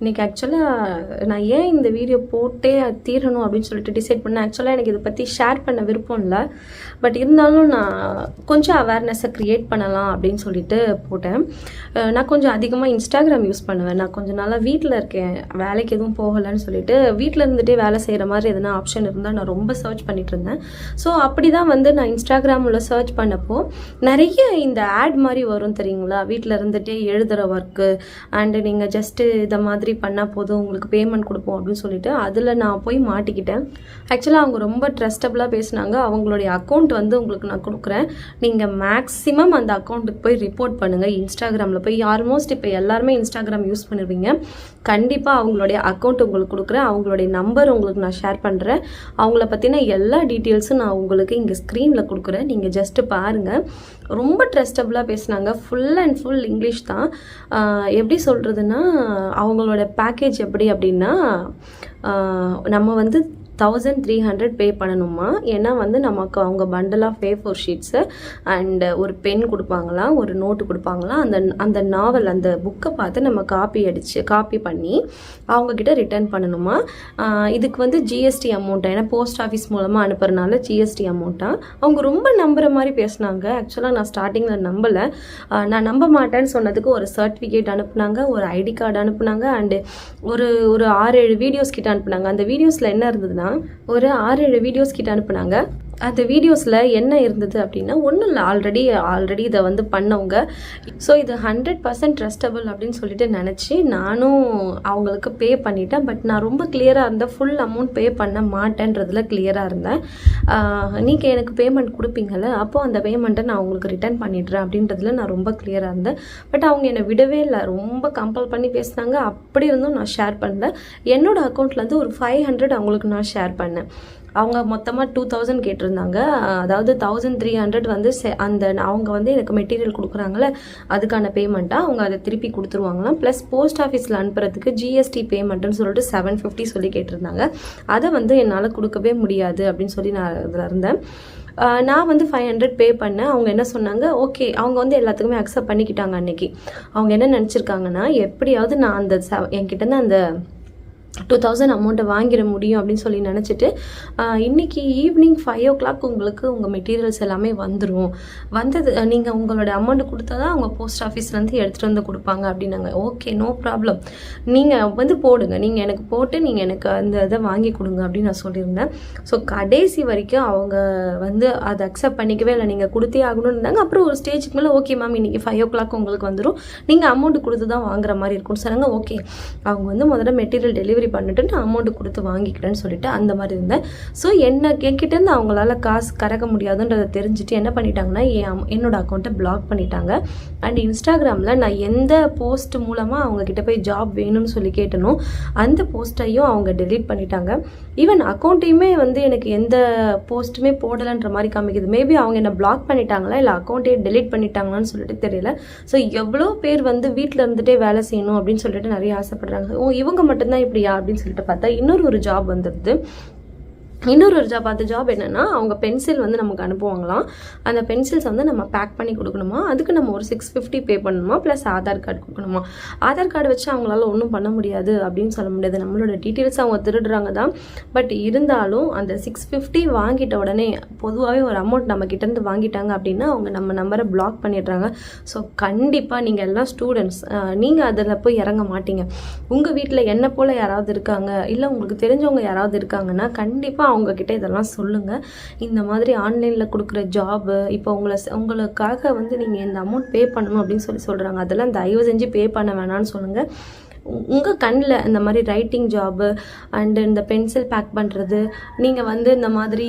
இன்றைக்கி ஆக்சுவலாக நான் ஏன் இந்த வீடியோ போட்டே தீரணும் அப்படின்னு சொல்லிட்டு டிசைட் பண்ணேன். ஆக்சுவலாக எனக்கு இதை பற்றி ஷேர் பண்ண விருப்பம் இல்லை. பட் இருந்தாலும் நான் கொஞ்சம் அவேர்னஸை க்ரியேட் பண்ணலாம் அப்படின்னு சொல்லிட்டு போட்டேன். நான் கொஞ்சம் அதிகமாக இன்ஸ்டாகிராம் யூஸ் பண்ணுவேன். நான் கொஞ்சம் நாளாக வீட்டில் இருக்கேன். வேலைக்கு எதுவும் போகலைன்னு சொல்லிட்டு வீட்டில் இருந்துகிட்டே வேலை செய்கிற மாதிரி எதனா ஆப்ஷன் இருந்தால் நான் ரொம்ப சர்ச் பண்ணிட்டு இருந்தேன். ஸோ அப்படி தான் வந்து நான் இன்ஸ்டாகிராமில் சர்ச் பண்ணப்போ நிறைய இந்த ஆட் மாதிரி வரும் தெரியுங்களா? வீட்டில் இருந்துகிட்டே எழுதுகிற ஒர்க்கு அண்டு நீங்கள் ஜஸ்ட்டு இதை மாதிரி பண்ணால் போதும் உங்களுக்கு பேமெண்ட் கொடுப்போம் அப்படின்னு சொல்லிட்டு அதில் நான் போய் மாட்டிக்கிட்டேன். ஆக்சுவலாக அவங்க ரொம்ப ட்ரஸ்டபுளாக பேசினாங்க. அவங்களுடைய அக்கௌண்ட் வந்து உங்களுக்கு நான் கொடுக்குறேன். நீங்கள் மேக்ஸிமம் அந்த அக்கௌண்ட்டுக்கு போய் ரிப்போர்ட் பண்ணுங்கள் இன்ஸ்டாகிராமில் போய் ஆல்மோஸ்ட் இப்போ எல்லாருமே இன்ஸ்டாகிராம் யூஸ் பண்ணுவீங்க. கண்டிப்பாக அவங்களுடைய அக்கௌண்ட் உங்களுக்கு கொடுக்குறேன். அவங்களுடைய நம்பர் உங்களுக்கு நான் ஷேர் பண்ணுறேன் அவங்கள பற்றின எல்லா டீட்டெயில்ஸும் நான் உங்களுக்கு இங்கே ஸ்க்ரீனில் கொடுக்குறேன். நீங்கள் ஜஸ்ட்டு பாருங்கள் ரொம்ப ட்ரஸ்டபுளாக பேசினாங்க. ஃபுல் அண்ட் ஃபுல் இங்கிலீஷ் தான். எப்படி சொல்கிறதுன்னா அவங்களோட பேக்கேஜ் எப்படி அப்படின்னா நம்ம வந்து தௌசண்ட் த்ரீ ஹண்ட்ரட் பே பண்ணணுமா? ஏன்னா வந்து நமக்கு அவங்க பண்டில் ஆஃப் பே ஃபோர் ஷீட்ஸு அண்டு ஒரு பென் கொடுப்பாங்களாம் ஒரு நோட்டு கொடுப்பாங்களாம் அந்த அந்த நாவல் அந்த புக்கை பார்த்து நம்ம காப்பி அடித்து காப்பி பண்ணி அவங்கக்கிட்ட ரிட்டர்ன் பண்ணணுமா? இதுக்கு வந்து ஜிஎஸ்டி அமௌண்ட்டாக ஏன்னா போஸ்ட் ஆஃபீஸ் மூலமாக அனுப்புறதுனால ஜிஎஸ்டி அமௌண்ட்டாக அவங்க ரொம்ப நம்புகிற மாதிரி பேசினாங்க. ஆக்சுவலாக நான் ஸ்டார்டிங்கில் நம்பலை. நான் நம்ப மாட்டேன்னு சொன்னதுக்கு ஒரு சர்டிஃபிகேட் அனுப்புனாங்க ஒரு ஐடி கார்டு அனுப்புனாங்க அண்டு ஒரு ஒரு ஆறு ஏழு வீடியோஸ் கிட்ட அனுப்புனாங்க. அந்த வீடியோஸில் என்ன இருந்ததுன்னா ஒரு ஆறு ஏழு வீடியோஸ் கிட்ட அனுப்புனாங்க. அந்த வீடியோஸில் என்ன இருந்தது அப்படின்னா ஒன்றும் இல்லை ஆல்ரெடி ஆல்ரெடி இதை வந்து பண்ணவங்க. ஸோ இது ஹண்ட்ரட் பர்சன்ட் ட்ரஸ்டபுள் அப்படின்னு சொல்லிட்டு நினச்சி நானும் அவங்களுக்கு பே பண்ணிட்டேன். பட் நான் ரொம்ப கிளியராக இருந்தேன். ஃபுல் அமௌண்ட் பே பண்ண மாட்டேன்றதுல கிளியராக இருந்தேன். நீங்கள் எனக்கு பேமெண்ட் கொடுப்பீங்கள்ல அப்போது அந்த பேமெண்ட்டை நான் உங்களுக்கு ரிட்டர்ன் பண்ணிடுறேன் அப்படின்றதுல நான் ரொம்ப கிளியராக இருந்தேன். பட் அவங்க என்னை விடவே இல்லை. ரொம்ப கம்பல் பண்ணி பேசினாங்க. அப்படி இருந்தும் நான் ஷேர் பண்ணல. என்னோட அக்கௌண்ட்லேருந்து ஒரு ஃபைவ் ஹண்ட்ரட் அவங்களுக்கு நான் ஷேர் பண்ணேன். அவங்க மொத்தமாக டூ தௌசண்ட் கேட்டிருந்தாங்க. அதாவது தௌசண்ட் த்ரீ ஹண்ட்ரட் வந்து செ- அந்த அவங்க வந்து எனக்கு மெட்டீரியல் கொடுக்குறாங்களே அதுக்கான பேமெண்ட்டாக அவங்க அதை திருப்பி கொடுத்துருவாங்களாம். ப்ளஸ் போஸ்ட் ஆஃபீஸில் அனுப்புறதுக்கு ஜிஎஸ்டி பேமெண்ட்டுன்னு சொல்லிட்டு செவன் ஃபிஃப்டி சொல்லி கேட்டிருந்தாங்க. அதை வந்து என்னால் கொடுக்கவே முடியாது அப்படின்னு சொல்லி நான் அதில் இருந்தேன். நான் வந்து ஃபைவ் ஹண்ட்ரட் பே பண்ணேன். அவங்க என்ன சொன்னாங்க ஓகே அவங்க வந்து எல்லாத்துக்குமே அக்செப்ட் பண்ணிக்கிட்டாங்க அன்னைக்கு. அவங்க என்ன நினச்சிருக்காங்கன்னா எப்படியாவது நான் அந்த ச என்கிட்டேருந்து அந்த டூ தௌசண்ட் அமௌண்ட்டை வாங்கிட முடியும் அப்படின்னு சொல்லி நினச்சிட்டு இன்னைக்கு ஈவினிங் ஃபைவ் ஓ கிளாக் உங்களுக்கு உங்கள் மெட்டீரியல்ஸ் எல்லாமே வந்துடும் வந்தது நீங்கள் உங்களோட அமௌண்ட் கொடுத்தா தான் அவங்க போஸ்ட் ஆஃபீஸ்லேருந்து எடுத்துகிட்டு வந்து கொடுப்பாங்க அப்படின்னாங்க. ஓகே நோ ப்ராப்ளம் நீங்கள் வந்து போடுங்க. நீங்கள் எனக்கு போட்டு நீங்கள் எனக்கு அந்த இதை வாங்கி கொடுங்க அப்படின்னு நான் சொல்லியிருந்தேன். ஸோ கடைசி வரைக்கும் அவங்க வந்து அதை அக்செப்ட் பண்ணிக்கவே இல்லை. நீங்கள் கொடுத்தே ஆகணும்னு இருந்தாங்க. அப்புறம் ஒரு ஸ்டேஜுக்கு மேலே ஓகே மேம் இன்னைக்கு ஃபைவ் ஓ கிளாக் உங்களுக்கு வந்துடும் நீங்கள் அமௌண்ட் கொடுத்து தான் வாங்குற மாதிரி இருக்கும்னு சொன்னாங்க ஓகே அவங்க வந்து முதல்ல மெட்டீரியல் டெலிவரி பண்ணிட்டு நான் அமௌண்ட் கொடுத்து வாங்கிக்கிறேன்னு சொல்லிட்டு அந்த மாதிரி இருந்தேன். ஸோ என்ன என்கிட்டேருந்து அவங்களால காசு கறக்க முடியாதுன்றதை தெரிஞ்சுட்டு என்ன பண்ணிட்டாங்கன்னா என் என்னோட அக்கௌண்ட்டை பிளாக் பண்ணிட்டாங்க. அண்ட் இன்ஸ்டாகிராமில் நான் எந்த போஸ்ட் மூலமாக அவங்க கிட்ட போய் ஜாப் வேணும்னு சொல்லி கேட்டனோ அந்த போஸ்ட்டையும் அவங்க டெலீட் பண்ணிட்டாங்க. ஈவன் அக்கௌண்ட்டையுமே வந்து எனக்கு எந்த போஸ்ட்டுமே போடலைன்ற மாதிரி காமிக்குது. மேபி அவங்க என்ன பிளாக் பண்ணிட்டாங்களா இல்லை அக்கௌண்ட்டே டெலீட் பண்ணிட்டாங்களான்னு சொல்லிட்டு தெரியல. ஸோ எவ்வளோ பேர் வந்து வீட்டில் இருந்துகிட்டே வேலை செய்யணும் அப்படின்னு சொல்லிட்டு நிறைய ஆசைப்படுறாங்க. ஓ இவங்க மட்டும்தான் அப்படின்னு சொல்லிட்டு பார்த்தா இன்னொரு ஒரு ஜாப் வந்துடுது இன்னொரு ஒரு ஜாப் அந்த ஜாப் என்னென்னா அவங்க பென்சில் வந்து நமக்கு அனுப்புவாங்களாம். அந்த பென்சில்ஸ் வந்து நம்ம பேக் பண்ணி கொடுக்கணுமா? அதுக்கு நம்ம ஒரு சிக்ஸ் ஃபிஃப்டி பே பண்ணணுமா? ப்ளஸ் ஆதார் கார்டு கொடுக்கணுமா? ஆதார் கார்டு வச்சு அவங்களால ஒன்றும் பண்ண முடியாது அப்படின்னு சொல்ல முடியாது. நம்மளோட டீட்டெயில்ஸ் அவங்க திருடுறாங்க தான். பட் இருந்தாலும் அந்த சிக்ஸ் ஃபிஃப்டி வாங்கிட்ட உடனே பொதுவாகவே ஒரு அமௌண்ட் நம்ம கிட்டேருந்து வாங்கிட்டாங்க அப்படின்னா அவங்க நம்ம நம்பரை பிளாக் பண்ணிடுறாங்க. ஸோ கண்டிப்பாக நீங்கள் எல்லாம் ஸ்டூடெண்ட்ஸ் நீங்கள் அதில் போய் இறங்க மாட்டீங்க. உங்கள் வீட்டில் என்ன போல் யாராவது இருக்காங்க? இல்லை உங்களுக்கு தெரிஞ்சவங்க யாராவது இருக்காங்கன்னா கண்டிப்பாக அவங்கக்கிட்ட இதெல்லாம் சொல்லுங்கள் இந்த மாதிரி ஆன்லைனில் கொடுக்குற ஜாபு இப்போ உங்களை உங்களுக்காக வந்து நீங்கள் இந்த அமௌண்ட் பே பண்ணணும் அப்படின்னு சொல்லி சொல்கிறாங்க அதெல்லாம் தயவு செஞ்சு பே பண்ண வேணாம்னு சொல்லுங்கள் உங்கள் கண்ணில் இந்த மாதிரி ரைட்டிங் ஜாபு அண்டு இந்த பென்சில் பேக் பண்ணுறது நீங்கள் வந்து இந்த மாதிரி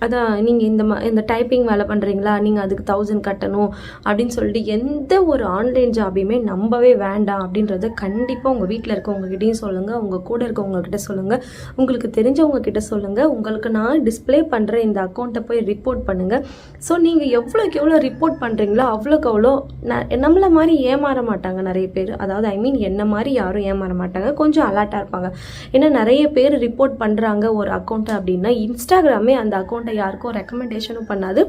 அதான் நீங்கள் இந்த மா இந்த டைப்பிங் வேலை பண்ணுறீங்களா நீங்கள் அதுக்கு தௌசண்ட் கட்டணும் அப்படின்னு சொல்லிட்டு எந்த ஒரு ஆன்லைன் ஜாபையுமே நம்பவே வேண்டாம் அப்படின்றத கண்டிப்பாக உங்கள் வீட்டில் இருக்கவங்ககிட்டையும் சொல்லுங்கள் உங்கள் கூட இருக்கவங்கக்கிட்ட சொல்லுங்கள் உங்களுக்கு தெரிஞ்சவங்க கிட்ட சொல்லுங்கள் உங்களுக்கு நான் டிஸ்ப்ளே பண்ணுற இந்த அக்கௌண்ட்டை போய் ரிப்போர்ட் பண்ணுங்கள் ஸோ நீங்கள் எவ்வளோக்கு எவ்வளோ ரிப்போர்ட் பண்ணுறீங்களோ அவ்வளோக்கு அவ்வளோ ந நம்மளை மாதிரி ஏமாற மாட்டாங்க நிறைய பேர். அதாவது ஐ மீன் என்ன மாதிரி யாரும் ஏமாற மாட்டாங்க. கொஞ்சம் அலர்ட்டாக இருப்பாங்க. ஏன்னா நிறைய பேர் ரிப்போர்ட் பண்ணுறாங்க ஒரு அக்கௌண்ட்டை அப்படின்னா இன்ஸ்டாகிராமே அந்த அக்கௌண்ட் அக்கௌண்ட்டை யாருக்கும் ரெக்கமெண்டேஷனும் பண்ணாது.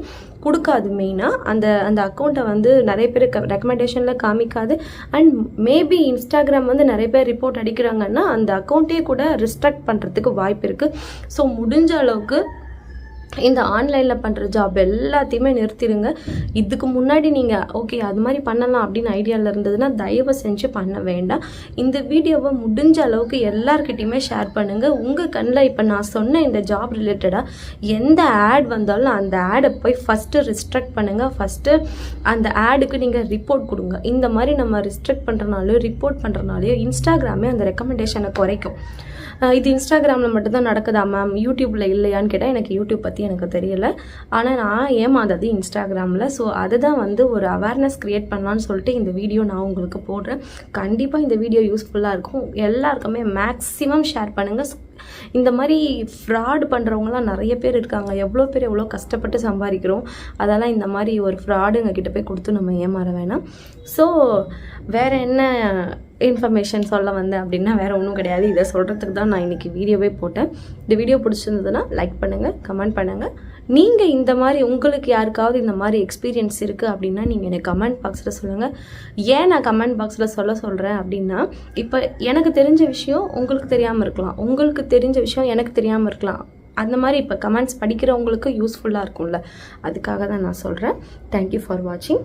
கொடுக்காது மெயினாக அந்த அந்த அக்கௌண்ட்டை வந்து நிறைய பேர் ரெக்கமெண்டேஷனில் காமிக்காது. அண்ட் மேபி இன்ஸ்டாகிராம் வந்து நிறைய பேர் ரிப்போர்ட் அடிக்கிறாங்கன்னா அந்த அக்கௌண்ட்டே கூட ரிஸ்ட்ரக்ட் பண்ணுறதுக்கு வாய்ப்பு இருக்குது ஸோ முடிஞ்ச அளவுக்கு இந்த ஆன்லைனில் பண்ணுற ஜாப் எல்லாத்தையுமே நிறுத்திடுங்க இதுக்கு முன்னாடி நீங்கள் ஓகே அது மாதிரி பண்ணலாம் அப்படின்னு ஐடியாவில் இருந்ததுன்னா தயவு செஞ்சு பண்ண வேண்டாம். இந்த வீடியோவை முடிஞ்ச அளவுக்கு எல்லாருக்கிட்டையுமே ஷேர் பண்ணுங்கள் உங்கள் கண்ணில் இப்போ நான் சொன்ன இந்த ஜாப் ரிலேட்டடாக எந்த ஆட் வந்தாலும் அந்த ஆடை போய் ஃபஸ்ட்டு ரிஸ்ட்ரக்ட் பண்ணுங்கள் ஃபஸ்ட்டு அந்த ஆடுக்கு நீங்கள் ரிப்போர்ட் கொடுங்க. இந்த மாதிரி நம்ம ரிஸ்ட்ரக்ட் பண்ணுறனாலையோ ரிப்போர்ட் பண்ணுறனாலையோ இன்ஸ்டாகிராமே அந்த ரெக்கமெண்டேஷனை குறைக்கும். இது இன்ஸ்டாகிராமில் மட்டும்தான் நடக்குதா மேம் யூடியூப்பில் இல்லையான்னு கேட்டால் எனக்கு யூடியூப் பற்றி எனக்கு தெரியல. ஆனால் நான் ஏமாந்தது இன்ஸ்டாகிராமில். ஸோ அதுதான் வந்து ஒரு அவேர்னஸ் க்ரியேட் பண்ணலான்னு சொல்லிட்டு இந்த வீடியோ நான் உங்களுக்கு போடுறேன். கண்டிப்பாக இந்த வீடியோ யூஸ்ஃபுல்லாக இருக்கும். எல்லாருக்குமே மேக்ஸிமம் ஷேர் பண்ணுங்கள் இந்த மாதிரி ஃப்ராட் பண்ணுறவங்களாம் நிறைய பேர் இருக்காங்க. எவ்வளோ பேர் எவ்வளோ கஷ்டப்பட்டு சம்பாதிக்கிறோம். அதெல்லாம் இந்த மாதிரி ஒரு ஃப்ராடுங்க கிட்ட போய் கொடுத்து நம்ம ஏமாற வேணாம். ஸோ வேறு என்ன இன்ஃபர்மேஷன் சொல்ல வந்தேன் அப்படின்னா வேறு ஒன்றும் கிடையாது. இதை சொல்கிறதுக்கு தான் நான் இன்றைக்கி வீடியோவே போட்டேன். இந்த வீடியோ பிடிச்சிருந்ததுன்னா லைக் பண்ணுங்கள் கமெண்ட் பண்ணுங்கள் நீங்கள் இந்த மாதிரி உங்களுக்கு யாருக்காவது இந்த மாதிரி எக்ஸ்பீரியன்ஸ் இருக்குது அப்படின்னா நீங்கள் எனக்கு கமெண்ட் பாக்ஸில் சொல்லுங்கள் ஏன் நான் கமெண்ட் பாக்ஸில் சொல்ல சொல்கிறேன் அப்படின்னா இப்போ எனக்கு தெரிஞ்ச விஷயம் உங்களுக்கு தெரியாமல் இருக்கலாம். உங்களுக்கு தெரிஞ்ச விஷயம் எனக்கு தெரியாமல் இருக்கலாம். அந்த மாதிரி இப்போ கமெண்ட்ஸ் படிக்கிறவங்களுக்கு யூஸ்ஃபுல்லாக இருக்கும்ல. அதுக்காக தான் நான் சொல்கிறேன் தேங்க்யூ ஃபார் வாட்சிங்